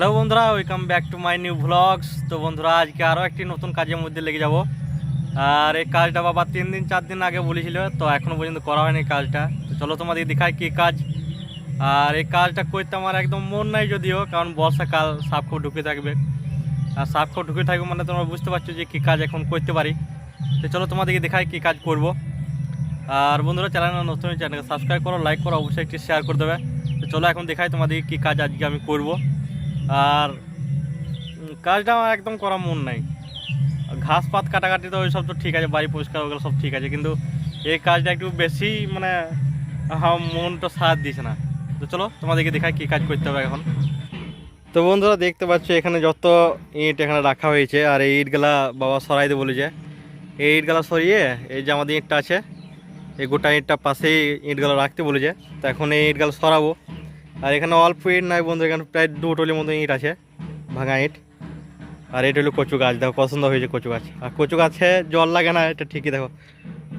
Hello বন্ধুরা welcome back to my new vlogs তো বন্ধুরা, আজকে আরও একটি নতুন কাজের মধ্যে লেগে যাব। আর এই কাজটা বাবা তিন দিন, চার দিন আগে বলেছিল, তো এখনও পর্যন্ত করা হয়নি কাজটা। তো চলো তোমাদের দেখাই কী কাজ। আর এই কাজটা করতে আমার একদম মন নাই যদিও, কারণ বর্ষাকাল খুব ঢুকে থাকবে। আর সাপ খুব ঢুকে থাকবে মানে তোমরা বুঝতে পারছ যে কী কাজ এখন করতে পারি। তো চলো তোমাদেরকে দেখাই কী কাজ করব। আর বন্ধুরা চ্যানেল নতুন চ্যানেলকে সাবস্ক্রাইব করো লাইক করো, অবশ্যই একটি শেয়ার করে দেবে। তো চলো এখন দেখাই তোমাদেরকে কী কাজ আজকে আমি করব। আর কাজটা আমার একদম করা মন নাই। ঘাস পাত কাটাকাটি তো ওই সব তো ঠিক আছে, বাড়ি পরিষ্কার ওগুলো সব ঠিক আছে, কিন্তু এই কাজটা একটু বেশি মানে আমার মনটা সাথ দিয়েছে না। তো চলো, তোমাদেরকে দেখাই কী কাজ করতে হবে এখন। তো বন্ধুরা, দেখতে পাচ্ছ এখানে যত ইট এখানে রাখা হয়েছে, আর এই ইটগুলা বাবা সরাইতে বলেছে। এই ইটগুলা সরিয়ে, এই যে আমাদের ইটটা আছে, এই গোটা ইটটা পাশেই ইটগুলো রাখতে বলেছে। তো এখন এই ইটগুলো সরাবো। আর এখানে অল্প ইট নাই বন্ধু, এখানে প্রায় দু টলির মতো ইট আছে, ভাঙা ইট। আর এটা হলো কচু গাছ, দেখো পছন্দ হয়েছে কচু গাছ। আর কচু গাছে জল লাগে না, এটা ঠিকই দেখো।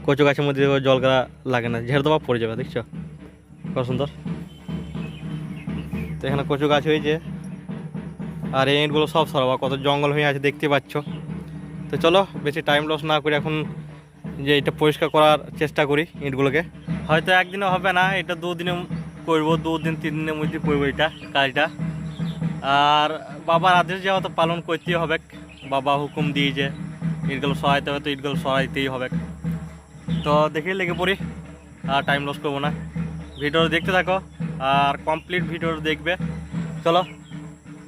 কচু গাছের মধ্যে দেখো জল লাগে না, ঝেড়ে দেওয়া পড়ে যাবে, দেখছ? কত সুন্দর। তো এখানে কচু গাছ হয়েছে। আর এই ইটগুলো সব সরাবো কত জঙ্গল হয়ে আছে, দেখতে পাচ্ছ। তো চলো, বেশি টাইম লস না করে এখন যে এটা পরিষ্কার করার চেষ্টা করি ইটগুলোকে। হয়তো একদিনে হবে না, এটা দুদিনে করব, দুদিন তিন দিনের মধ্যে করব এটা, কাজটা। আর বাবার আদেশ যাওয়া তো পালন করতেই হবে। বাবা হুকুম দিয়ে যে ইটগুলো সরাইতে হবে তো ইটগুলো সরাইতেই হবে। তো দেখে লেগে পড়ি, আর টাইম লস করব না। ভিডিও দেখতে থাকো, আর কমপ্লিট ভিডিও দেখবে। চলো,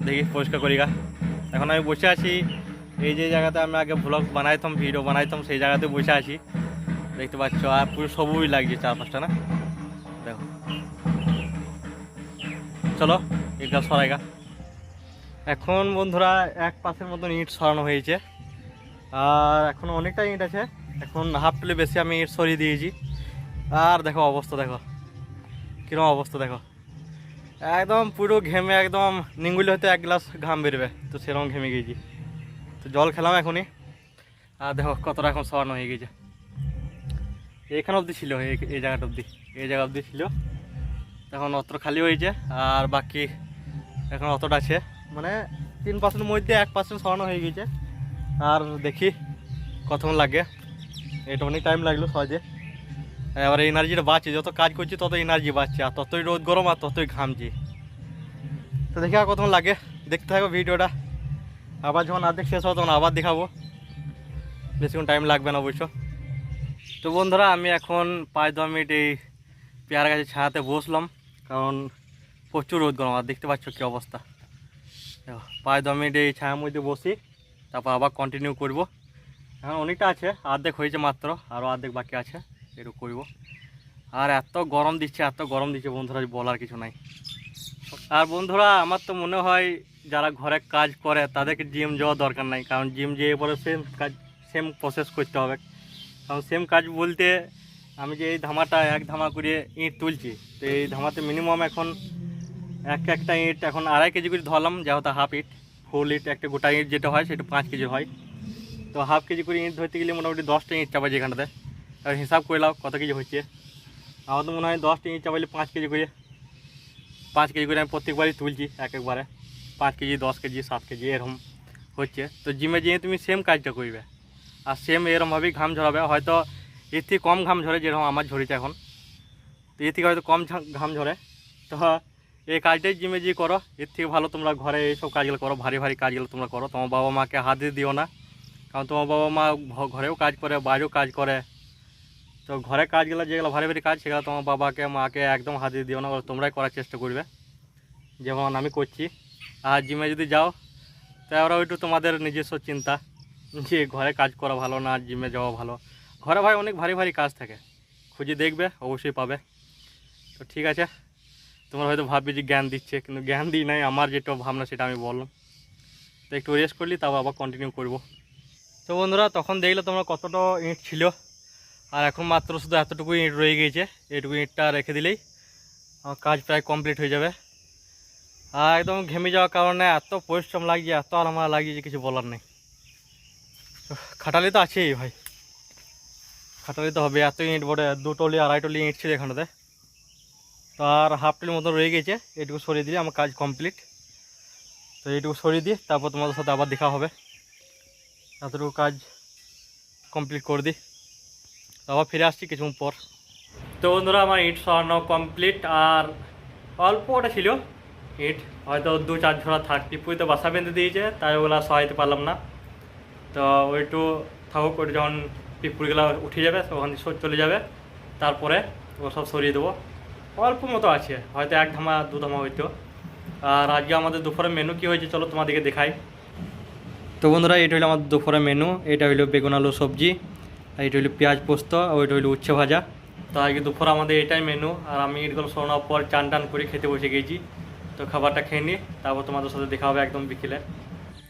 দেখি, পরিষ্কার করি গা। এখন আমি বসে আছি, এই যে জায়গাতে আমি আগে ব্লগ বানাইতাম ভিডিও বানাইতাম, সেই জায়গাতে বসে আছি। দেখতে পাচ্ছ, আর পুরো সবুজ লাগছে চার পাঁচটা না? চলো এটা সরাইগা। এখন বন্ধুরা এক পাশের মতন ইট সরানো হয়েছে। আর এখন অনেকটা ইট আছে, এখন হাফ প্লে বেশি আমি ইট সরিয়ে দিয়েছি। আর দেখো অবস্থা, দেখো। কীরকম অবস্থা, দেখো। একদম পুরো ঘেমে, একদম নিঙ্গুলি হয়তো এক গ্লাস ঘাম বেরবে। তো সেরকম ঘেমে গিয়েছি তো জল খেলাম এখনই। আর দেখো কতটা এখন সরানো হয়ে গেছে। এখানে অবধি ছিল এই এই জায়গাটা অবধি। এই জায়গা অবধি ছিল। এখন অত খালি হয়েছে, আর বাকি এখন অতটা আছে। মানে তিন পার্সেন্ট মধ্যে এক পার্সেন্ট সরানো হয়ে গেছে। আর দেখি কতক্ষণ লাগে। এটা অনেক টাইম লাগল সহজে। এবার এনার্জিটা বাড়ছে যত কাজ করছি তত এনার্জি বাঁচছে, আর ততই রোদ গরম আর ততই ঘামছি তো দেখি আর কতক্ষণ লাগে, দেখতে থাকো ভিডিওটা। আবার যখন অর্ধেক শেষ হবে তখন আবার দেখাবো। বেশিক্ষণ টাইম লাগবে না অবশ্য। তো বন্ধুরা, আমি এখন পাঁচ দশ মিনিট এই পেয়ারা গাছের ছায়াতে বসলাম। কারণ প্রচুর রোদ গরম, আর দেখতে পাচ্ছ কী অবস্থা। পাঁচ দশ মিনিট এই ছায়ার মধ্যে বসি, তারপর আবার কন্টিনিউ করব। এখন অনেকটা আছে অর্ধেক হয়েছে মাত্র আরও অর্ধেক বাকি আছে এটুকু করব। আর এত গরম দিচ্ছে, এত গরম দিচ্ছে বন্ধুরা বলার কিছু নাই। আর বন্ধুরা, আমার তো মনে হয় যারা ঘরে কাজ করে, তাদেরকে জিম যাওয়া দরকার নাই, কারণ জিম যেয়ে পরে সেম কাজ সেম প্রসেস করতে হবে। কারণ সেম কাজ বলতে আমি যে এই ধামাটা এক ধামা করে ইঁট তুলছি, তো এই ধামাতে মিনিমাম এখন এক একটা ইঁট এখন আড়াই কেজি করে ধরলাম, যেহেতু হাফ ইট ফুল ইট, একটা গোটা ইঁট যেটা হয় সেটা পাঁচ কেজি হয়। তো হাফ কেজি করে ইঁট ধরতে গেলে মোটামুটি দশটা ইঁট চাপাই যেখানটাতে আর হিসাব করে কত কেজি হচ্ছে। আমার তো মনে হয় দশটা ইঁট চাপাইলে পাঁচ কেজি করে, পাঁচ কেজি করে আমি প্রত্যেকবারই তুলছি এক একবারে। পাঁচ কেজি, দশ কেজি, সাত কেজি, এরকম হচ্ছে। তো জিমে যেয়ে তুমি সেম কাজটা করবে। আর সেম এরমভাবেই ঘাম ঝরাবে। হয়তো এর থেকে কম ঘাম ঝরে যেরকম আমার ঝরেছে এখন। তো এর থেকে হয়তো কম ঘাম ঝরে। তো এই কাজটাই জিমে যে করো। এর থেকে ভালো তোমরা ঘরে এইসব কাজগুলো করো, ভারী ভারী কাজগুলো তোমরা করো। তোমার বাবা মাকে হাত দিও না। কারণ তোমার বাবা মা ঘরেও কাজ করে, বাইরেও কাজ করে। তো ঘরে কাজগুলো যেগুলো ভারী ভারী কাজ, সেগুলো তোমার বাবাকে, মাকে একদম হাত দিও না। তোমরাই করার চেষ্টা করবে। যেমন আমি করছি। আর জিমে যদি যাও তা ওরা ওইটু তোমাদের নিজস্ব চিন্তা। যে ঘরে কাজ করা ভালো না, জিমে যাওয়া ভালো। ঘরে ভাই অনেক ভারী ভারী কাজ থাকে। খুঁজে দেখবে, অবশ্যই পাবে। তো ঠিক আছে, তোমরা হয়তো ভাববে যে জ্ঞান দিচ্ছে, কিন্তু জ্ঞান দিই নাই, আমার যেটা ভাবনা সেটা আমি বললাম। তো একটু রেস্ট করলি তারপর আবার কন্টিনিউ করব। তো বন্ধুরা, তখন দেখলে তোমরা কতটা ইঁট ছিল। আর এখন মাত্র শুধু এতটুকু ইঁট রয়ে গিয়েছে, এইটুকু ইঁটটা রেখে দিলেই আমার কাজ প্রায় কমপ্লিট হয়ে যাবে। আর একদম ঘেমে যাওয়ার কারণে এত পরিশ্রম লাগছে, এত আরামা লাগছে যে কিছু বলার নেই। খাটালি তো আছেই ভাই। খাটালি তো হবে এত ইঁট বড়, দু টলি, আড়াই টলি ইঁট ছিল এখানেতে তো আর হাফ টলির মতো রয়ে গেছে, এটুকু সরিয়ে দিলে আমার কাজ কমপ্লিট তো এইটুকু সরিয়ে দিই তারপর তোমাদের সাথে আবার দেখা হবে। এতটুকু কাজ কমপ্লিট করে দিই। আবার ফিরে আসছি কিছুক্ষণ পর। তো বন্ধুরা, আমার ইট সরানো কমপ্লিট আর অল্প ওটা ছিল ইট। হয়তো দু চার ঝোড়া থাক টিপুই তো বাসা বেঁধে দিয়েছে, তাই ওগুলো সহাইতে পারলাম না। তো ওইটু থাকুক ওইটু যখন পিপুরগুলো উঠে যাবে তখন সব চলে যাবে। তারপরে ও সব সরিয়ে দেবো। অল্প মতো আছে, হয়তো এক ধামা, দু ধামা হইতো আর আজকে আমাদের দুপুরের মেনু কী হয়েছে চলো তোমাদেরকে দেখাই। তো বন্ধুরা, এটা হলো আমাদের দুপুরের মেনু এটা হলো বেগুন আলু সবজি, আর এটা হলো পেঁয়াজ পোস্ত, আর ওইটা হলো উচ্ছে ভাজা। তো আজকে দুপুর আমাদের এটাই মেনু আর আমি এরকম শোনার পর চান টান করে খেতে বসে গেছি। তো খাবারটা খেয়ে নিই তারপর তোমাদের সাথে দেখা হবে একদম বিকেলে।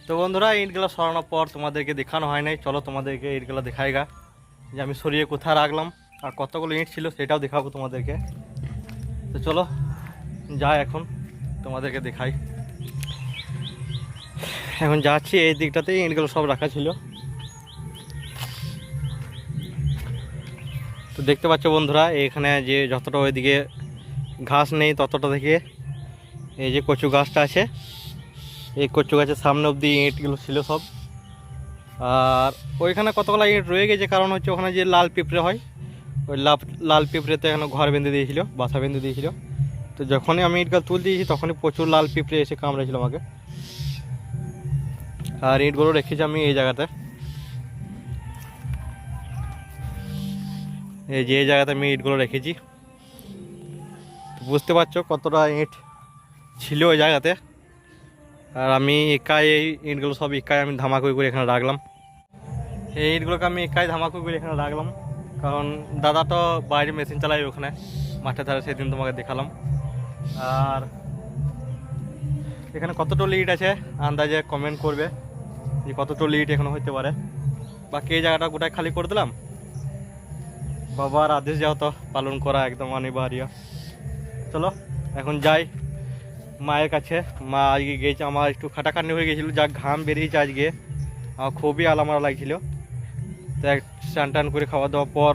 তো বন্ধুরা ইটগুলো সরানোর পর তোমাদেরকে দেখানো হয় নাই। চলো তোমাদেরকে ইটগুলো দেখাইগা। যে আমি সরিয়ে কোথায় রাখলাম, আর কতগুলো ইট ছিল সেটাও দেখাবো তোমাদেরকে। তো চলো, যাই এখন, তোমাদেরকে দেখাই। এখন যাচ্ছি এই দিকটাতেই, ইটগুলো সব রাখা ছিল। তো দেখতে পাচ্ছ বন্ধুরা, এখানে যে যতটা ওইদিকে ঘাস নেই, ততটা থেকে এই যে কচু গাছটা আছে, এই কচু গাছের সামনে অবধি ইঁটগুলো ছিল সব। আর ওইখানে কতগুলো ইঁট রয়ে গেছে, কারণ হচ্ছে ওখানে যে লাল পিঁপড়ে হয়, ওই লাল লাল পিঁপড়েতে এখানে ঘর বেঁধে দিয়েছিল, বাসা বেঁধে দিয়েছিল। তো যখনই আমি ইটগুলো তুল দিয়েছি তখনই প্রচুর লাল পিঁপড়ে এসে কামড়েছিল আমাকে। আর ইঁটগুলো রেখেছি আমি এই জায়গাতে। এই যে এই জায়গাতে আমি ইটগুলো রেখেছি। বুঝতে পারছ কতটা ইট ছিল ওই জায়গাতে? আর আমি একাই এই ইটগুলো সব একাই আমি ধামাকুই করে এখানে রাখলাম। এই ইটগুলোকে আমি একাই ধামাকু করে এখানে রাখলাম। কারণ দাদা তো বাইরে মেশিন চালাই ওখানে, মাঠে ধারে সেদিন তোমাকে দেখালাম। আর এখানে কতটা লিট আছে, আন্দাজে কমেন্ট করবে যে কতটা লিট এখনও হতে পারে। বাকি এই জায়গাটা গোটায় খালি করে দিলাম। বাবার আদেশ যাও তো পালন করা একদম অনিবার্য। চলো, এখন যাই। মায়ের কাছে, মা আজকে গিয়েছে আমার একটু খাটাখাটনি হয়ে গেছিল, যা ঘাম বেরিয়েছে আজকে। আমার খুবই আলামারা লাগছিল। তো এক স্নান টান করে খাওয়া দাওয়ার পর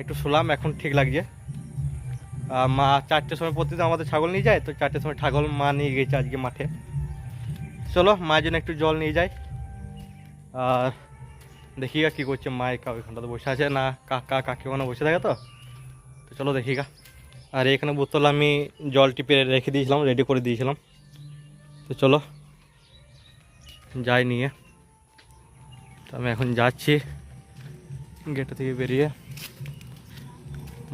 একটু শুলাম, এখন ঠিক লাগছে আর মা চারটের সময় প্রতিদিন আমাদের ছাগল নিয়ে যায়, তো চারটের সময় ছাগল মা নিয়ে গেছে আজকে মাঠে। চলো, মায়ের জন্য একটু জল নিয়ে যাই। আর দেখি গা কী করছে মা একা ওইখানটাতে বসে আছে না, কাকা, কাকি ওখানে বসে থাকে তো? তো চলো দেখি গা। আর এখানে বোতল আমি জল টিপে রেখে দিয়েছিলাম রেডি করে দিয়েছিলাম। তো চলো, যাই নিয়ে। তো আমি এখন যাচ্ছি। গেটটা থেকে বেরিয়ে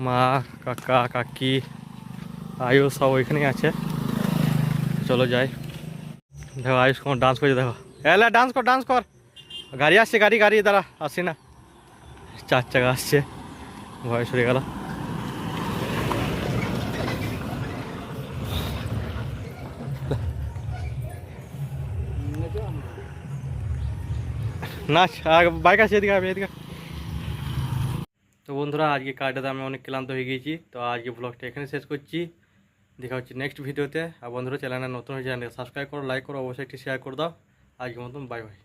মা, কাকা, কাকি, আয়ু সব ওইখানেই আছে। চলো যাই। দেখো আয়ুষ কেমন ডান্স করছে, দেখো। এলা ডান্স কর ডান্স কর। গাড়ি আসছে, গাড়ি গাড়ি, দাঁড়া আসি না। চার চাকা আসছে। ভয় সরে গেল। নাচ বাইক আছে, এদিকে এদিকে বন্ধুরা, আজকে কাজটাতে আমি অনেক ক্লান্ত হয়ে গিয়েছি, তো আজকে ব্লগটা এখানে শেষ করছি। দেখা হচ্ছে নেক্সট ভিডিওতে আর বন্ধুরা চ্যানেলে নতুন হয়ে চ্যানেলকে সাবস্ক্রাইব করো লাইক করো, অবশ্যই একটি শেয়ার করে দাও। আজকের মতন বাই বাই